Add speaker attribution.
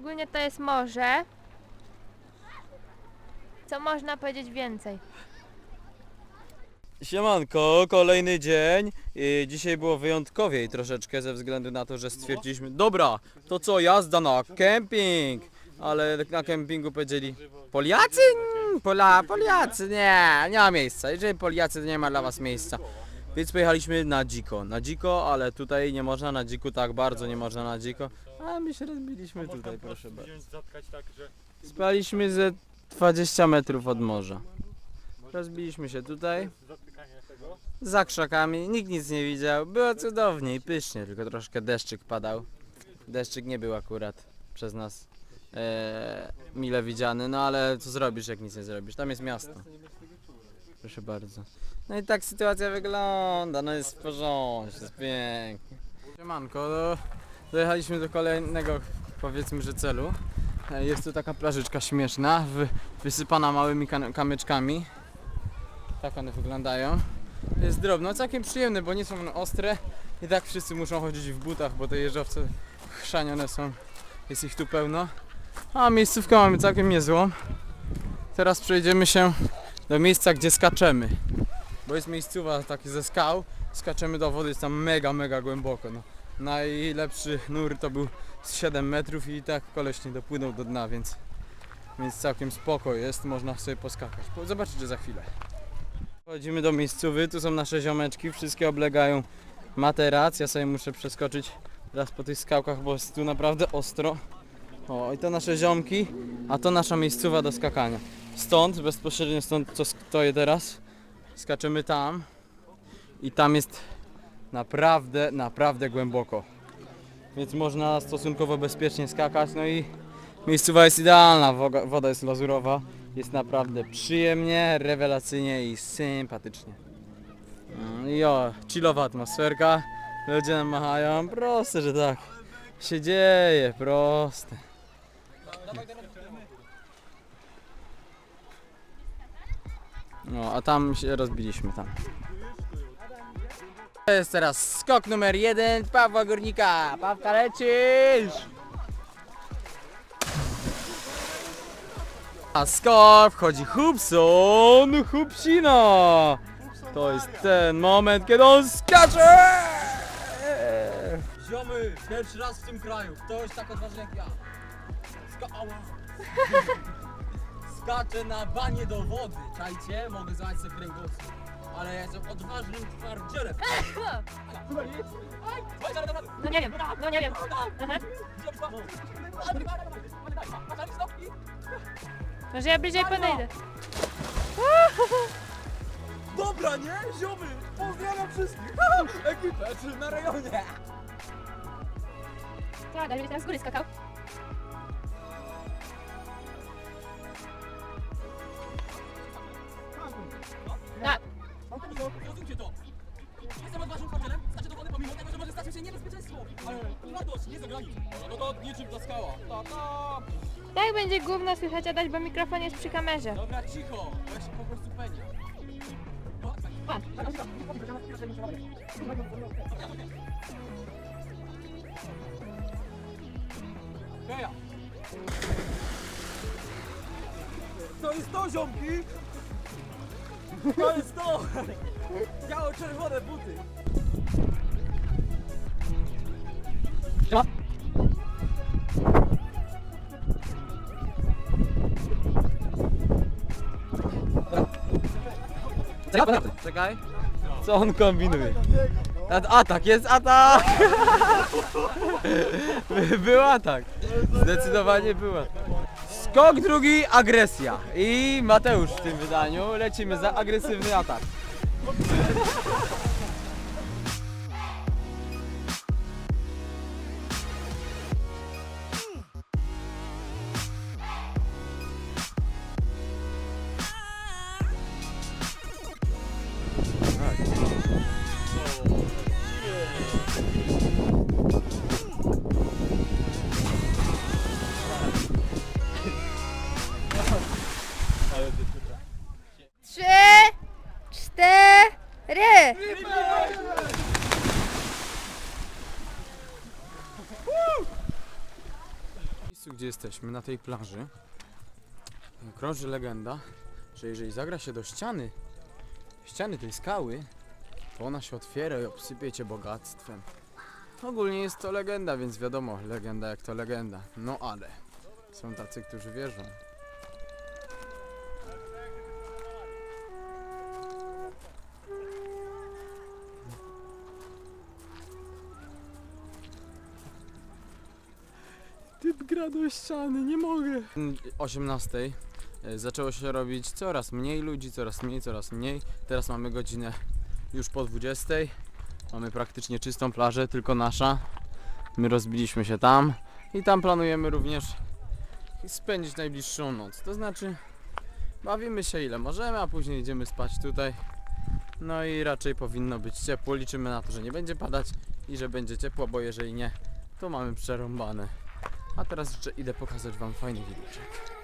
Speaker 1: Ogólnie to jest morze. Co można powiedzieć więcej?
Speaker 2: Siemanko, kolejny dzień. I dzisiaj było wyjątkowiej troszeczkę ze względu na to, że stwierdziliśmy, dobra, to co, jazda na kemping. Ale na kempingu powiedzieli, Poliacy? Mm, Pola, Poliacy, nie, nie ma miejsca. Jeżeli Poliacy, to nie ma dla was miejsca. Więc pojechaliśmy na dziko, na dziko, ale tutaj nie można na dziku, tak bardzo nie można na dziko. A my się rozbiliśmy tutaj, proszę bardzo. Spaliśmy ze 20 metrów od morza. Rozbiliśmy się tutaj.
Speaker 3: tego.
Speaker 2: Za krzakami, nikt nic nie widział. Było cudownie i pysznie, tylko troszkę deszczyk padał. Deszczyk nie był akurat przez nas e, mile widziany, no ale co zrobisz, jak nic nie zrobisz? Tam jest miasto. Proszę bardzo. No i tak sytuacja wygląda, no jest w porządku, jest pięknie. Siemanko, do, dojechaliśmy do kolejnego, powiedzmy, że celu. E, Jest tu taka plażyczka śmieszna, wy, wysypana małymi kamyczkami. Tak one wyglądają. Jest drobno, całkiem przyjemne, bo nie są one ostre. I tak wszyscy muszą chodzić w butach, bo te jeżowce chrzanione są. Jest ich tu pełno. A miejscówkę mamy całkiem niezłą. Teraz przejdziemy się do miejsca, gdzie skaczemy. Bo jest miejscowa taki ze skał. Skaczemy do wody, jest tam mega, mega głęboko. No. Najlepszy nur to był z 7 metrów i tak koleś nie dopłynął do dna, więc, więc całkiem spoko jest, można sobie poskakać. Po- Zobaczycie za chwilę. Wchodzimy do miejscowy, tu są nasze ziomeczki, wszystkie oblegają materac. Ja sobie muszę przeskoczyć raz po tych skałkach, bo jest tu naprawdę ostro. O, i to nasze ziomki, a to nasza miejscowa do skakania. Stąd, bezpośrednio stąd, co stoję teraz, skaczemy tam i tam jest naprawdę, naprawdę głęboko. Więc można stosunkowo bezpiecznie skakać, no i miejscowa jest idealna, woda jest lazurowa. Jest naprawdę przyjemnie, rewelacyjnie i sympatycznie. No I o, chillowa atmosferka, ludzie nam machają, proste, że tak. Się dzieje, proste. No, a tam się rozbiliśmy tam. To jest teraz skok numer jeden Pawła Górnika. Pawka lecisz! A skok wchodzi Hubson, Hubsina. To jest ten moment, kiedy on skacze! Ziomy, pierwszy raz w tym kraju. Ktoś tak odważny jak ja. Ska Ała. Skaczę na banie do wody. Czajcie, mogę złamać sobie kręgosłup. Ale ja jestem odważnym twardzielem.
Speaker 1: No nie wiem, no nie wiem. Aha. Może ja bliżej podejdę.
Speaker 2: Dobra, nie? Ziomy! Pozdrawiam wszystkich! Ekipę, czy na rejonie!
Speaker 1: Tak, ale teraz z góry skakał.
Speaker 2: Zrozumcie to! Jestem odważnym twardzielem, skaczę do wody pomimo tego, że może stać się niebezpieczeństwo! Ale radość nie zagranic! No to niczym ta skała! Ta, ta.
Speaker 1: Tak będzie gówno słychać Adaś, bo mikrofon jest przy kamerze.
Speaker 2: Dobra, cicho! Bo ja się po prostu penia. Heja! To jest to, ziomki! To jest to! Biało-czerwone buty! Czekaj. Co on kombinuje? Atak, jest atak! By- Był atak. Zdecydowanie był atak. Skok drugi, agresja. I Mateusz w tym wydaniu. Lecimy za agresywny atak. Miejscu, gdzie jesteśmy, na tej plaży, krąży legenda, że jeżeli zagra się do ściany, ściany tej skały, to ona się otwiera i obsypie cię bogactwem. Ogólnie jest to legenda, więc wiadomo, legenda jak to legenda. No ale są tacy, którzy wierzą. Gra do ściany, nie mogę. 18 e, zaczęło się robić coraz mniej ludzi, coraz mniej, coraz mniej. Teraz mamy godzinę już po 20. Mamy praktycznie czystą plażę, tylko nasza. My rozbiliśmy się tam i tam planujemy również spędzić najbliższą noc. To znaczy, bawimy się ile możemy, a później idziemy spać tutaj. No i raczej powinno być ciepło. Liczymy na to, że nie będzie padać i że będzie ciepło, bo jeżeli nie, to mamy przerąbane. A teraz jeszcze idę pokazać Wam fajny widoczek.